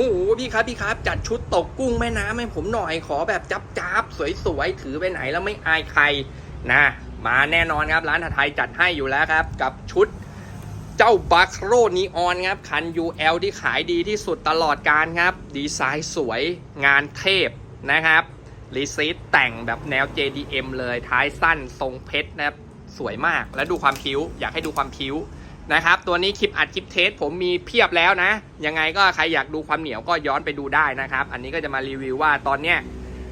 โอ้โหพี่ครับพี่ครับ จัดชุดตกกุ้งแม่น้ำให้ผมหน่อยขอแบบจับจับสวยๆถือไปไหนแล้วไม่อายใครนะมาแน่นอนครับร้านอาหารไทยจัดให้อยู่แล้วครับ กับชุดเจ้าบัคโรนีออนครับ คัน UL ที่ขายดีที่สุดตลอดการครับ ดีไซน์สวยงานเทพนะครับรีซีทแต่งแบบแนว JDM เลยท้ายสั้นทรงเพชรนะครับ สวยมากแล้วดูความคิ้ว อยากให้ดูความคิ้ว นะครับ ตัวนี้คลิปอัดคลิปเทสผมมีเพียบแล้วนะ ยังไงก็ใครอยากดูความเหนียวก็ย้อนไปดูได้นะครับ อันนี้ก็จะมารีวิวว่าตอนเนี้ย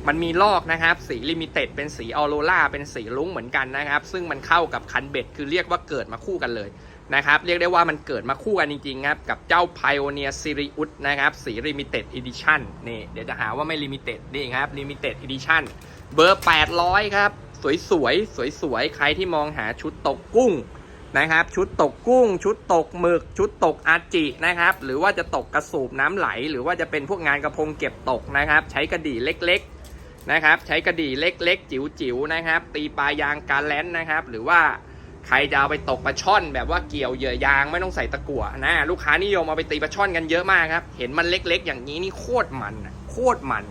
มันมีลอกนะครับ สีลิมิเต็ดเป็นสีออโรล่าเป็นสีลุ้งเหมือนกันนะครับ ซึ่งมันเข้ากับคันเบ็ดคือเรียกว่าเกิดมาคู่กันเลยนะครับ เรียกได้ว่ามันเกิดมาคู่กันจริงๆครับ กับเจ้า Pioneer Sirius นะครับ สี Limited Edition นี่เดี๋ยวจะหาว่าไม่ Limited นี่ครับ Limited Edition เบอร์ 800 ครับ สวยๆ สวยๆ ใครที่มองหาชุดตกกุ้ง นะครับ ชุดตกกุ้ง ชุดตกหมึก ชุดตกอาจินะครับ หรือว่าจะตกกระสูบน้ำไหล หรือว่าจะเป็นพวกงานกระพงเก็บตกนะครับ ใช้กระดี่เล็กๆนะครับ ใช้กระดี่เล็ก ๆ จิ๋วๆนะครับ ตีปลายางการแลนนะครับ หรือว่าใครจะเอาไปตกปลาช่อน แบบว่าเกี่ยวเหยื่อยางไม่ต้องใส่ตะกั่วนะลูกค้านิยมเอาไปตีปลาช่อนกันเยอะมากครับ เห็นมันเล็กๆ อย่างนี้นี่โคตรมันโคตรมัน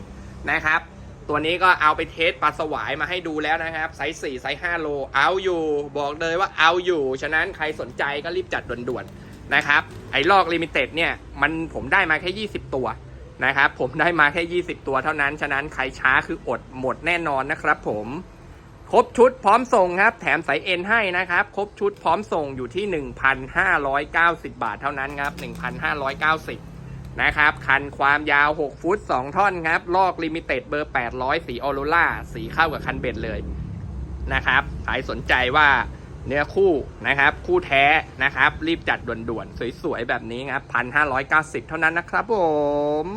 นะครับ ตัวนี้ก็เอาไปเทสปลาสวายมาให้ดูแล้วนะครับ ไซส์4ไซส์5โล เอาอยู่ บอกเลยว่าเอาอยู่ ฉะนั้นใครสนใจก็รีบจัดด่วนๆนะครับ ไอ้ลอกลิมิเต็ดเนี่ย มันผมได้มาแค่ 20 ตัวนะครับ ผมได้มาแค่ 20 ตัวเท่านั้น ฉะนั้นใครช้าคืออดหมดแน่นอนนะครับผม ครบชุดพร้อมส่งครับ แถมสายเอ็นให้นะครับ ครบชุดพร้อมส่งอยู่ที่ 1,590 บาทเท่านั้นครับ 1,590 นะครับ คันความยาว 6 ฟุต 2 ท่อนครับ ลอกลิมิเต็ดเบอร์ 800 สีออโรล่า สีเข้ากับคันเบ็ดเลยนะครับใครสนใจว่าเนื้อคู่นะครับ คู่แท้นะครับ รีบจัดด่วนๆ สวยๆ แบบนี้ครับ 1,590 เท่านั้นนะครับผม